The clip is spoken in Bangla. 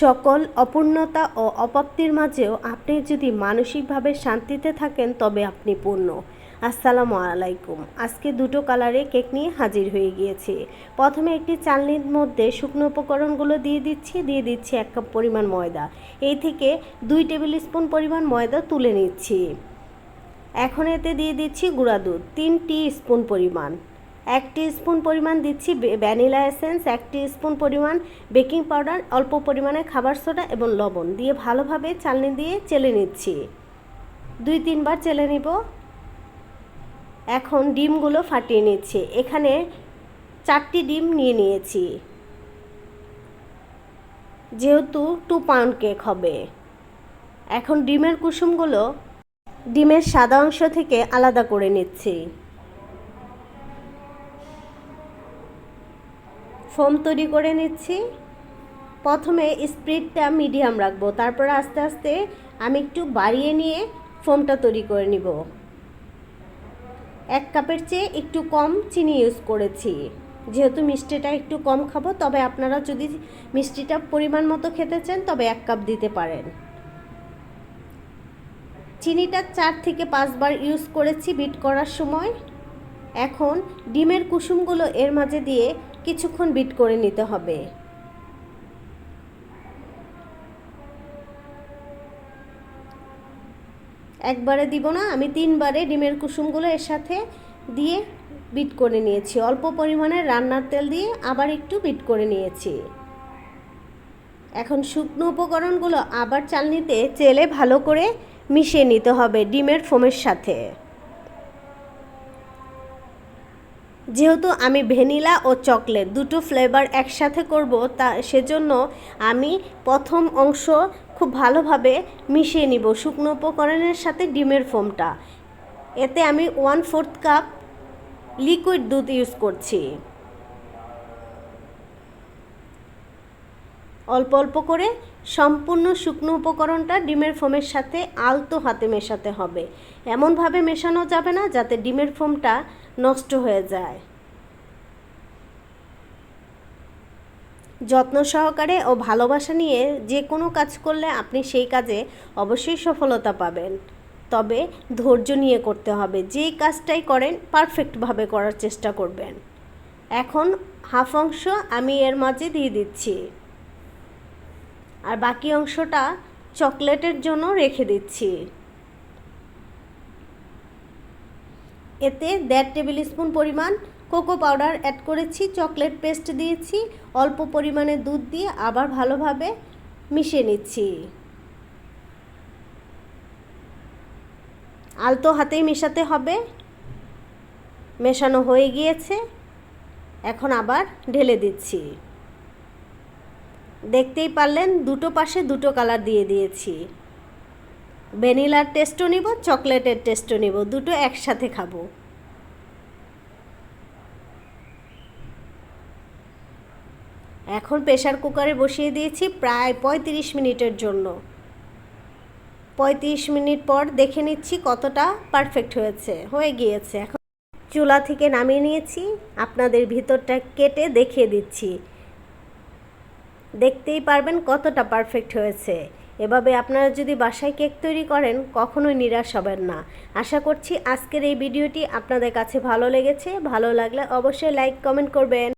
সকল অপূর্ণতা ও অপ্রাপ্তির মাঝেও আপনি যদি মানসিকভাবে শান্তিতে থাকেন, তবে আপনি পূর্ণ। আসসালামু আলাইকুম। আজকে দুটো কালারে কেক নিয়ে হাজির হয়ে গিয়েছি। প্রথমে একটি চালনির মধ্যে শুকনো উপকরণগুলো দিয়ে দিচ্ছি দিয়ে দিচ্ছি এক কাপ পরিমাণ ময়দা। এই থেকে দুই টেবিল স্পুন পরিমাণ ময়দা তুলে নিচ্ছি। এখন এতে দিয়ে দিচ্ছি গুঁড়া দুধ, তিন টি স্পুন পরিমাণ। এক স্পুন পরিমাণ দিচ্ছি ভ্যানিলা এসেন্স, এক স্পুন পরিমাণ বেকিং পাউডার, অল্প পরিমাণে খাবার সোডা এবং লবণ দিয়ে ভালোভাবে চালনি দিয়ে চেলে নিচ্ছি। দুই তিনবার চেলে নিব। এখন ডিমগুলো ফাটিয়ে নিচ্ছি। এখানে চারটি ডিম নিয়ে নিয়েছি। যেহেতু টু পাউন্ড কেক হবে। এখন ডিমের কুসুমগুলো ডিমের সাদা অংশ থেকে আলাদা করে নিচ্ছি। ফোম তৈরি করে নিচ্ছি। প্রথমে স্পিডটা মিডিয়াম রাখব, তারপর আস্তে আস্তে আমি একটু বাড়িয়ে নিয়ে ফোমটা তৈরি করে নিব। এক কাপের চেয়ে একটু কম চিনি ইউজ করেছি। যেহেতু মিষ্টিটা একটু কম খাব, তবে আপনারা যদি মিষ্টিটা পরিমাণ মতো খেতে চান, তবে এক কাপ দিতে পারেন। চিনিটা চার থেকে পাঁচবার ইউজ করেছি বিট করার সময়। এখন ডিমের কুসুমগুলো এর মাঝে দিয়ে কিছুক্ষণ বিট করে নিতে হবে। একবারে দিব না, আমি তিনবারে ডিমের কুসুমগুলো এর সাথে দিয়ে বিট করে নিয়েছি। অল্প পরিমাণে রান্নার তেল দিয়ে আবার একটু বিট করে নিয়েছি। এখন শুকনো উপকরণগুলো আবার চালনিতে চেলে ভালো করে মিশিয়ে নিতে হবে ডিমের ফোমের সাথে। যেহেতু আমি ভ্যানিলা ও চকলেট দুটো ফ্লেভার একসাথে করব, তা সেজন্য আমি প্রথম অংশ খুব ভালোভাবে মিশিয়ে নিব শুকনো উপকরণের সাথে ডিমের ফোমটা এতে আমি ওয়ান ফোর্থ কাপ লিকুইড দুধ ইউজ করছি। অল্প অল্প করে সম্পূর্ণ শুকনো উপকরণটা ডিমের ফোমের সাথে আলতো হাতে মেশাতে হবে। এমনভাবে মেশানো যাবে না যাতে ডিমের ফোমটা নষ্ট হয়ে যায়। যত্ন সহকারে ও ভালোবাসা নিয়ে যে কোনো কাজ করলে আপনি সেই কাজে অবশ্যই সফলতা পাবেন। তবে ধৈর্য নিয়ে করতে হবে। যেই কাজটাই করেন, পারফেক্টভাবে করার চেষ্টা করবেন। এখন হাফ অংশ আমি এর মাঝে দিয়ে দিচ্ছি। আর বাকি অংশটা চকলেটের জন্য রেখে দিচ্ছি। এতে দেড় টেবিল স্পুন পরিমাণ কোকো পাউডার অ্যাড করেছি, চকলেট পেস্ট দিয়েছি, অল্প পরিমাণে দুধ দিয়ে আবার ভালোভাবে মিশিয়ে নিচ্ছি। আলতো হাতেই মেশাতে হবে। মেশানো হয়ে গিয়েছে। এখন আবার ঢেলে দিচ্ছি। দেখতেই পারলেন দুটো পাশে দুটো কালার দিয়ে দিয়েছি। ভ্যানিলার টেস্টও নিব, চকলেটের টেস্টও নিব, দুটো একসাথে খাব। এখন প্রেশার কুকারে বসিয়ে দিয়েছি প্রায় পঁয়ত্রিশ মিনিটের জন্য। পঁয়ত্রিশ মিনিট পর দেখে নিচ্ছি কতটা পারফেক্ট হয়েছে, হয়ে গিয়েছে। এখন চুলা থেকে নামিয়ে নিয়েছি, আপনাদের ভিতরটা কেটে দেখিয়ে দিচ্ছি। দেখতেই পারবেন কতটা পারফেক্ট হয়েছে। এভাবে আপনারা যদি বাসায় কেক তৈরি করেন, কখনোই নিরাশ হবেন না। আশা করছি আজকের এই ভিডিওটি আপনাদের কাছে ভালো লেগেছে। ভালো লাগলে অবশ্যই লাইক কমেন্ট করবেন।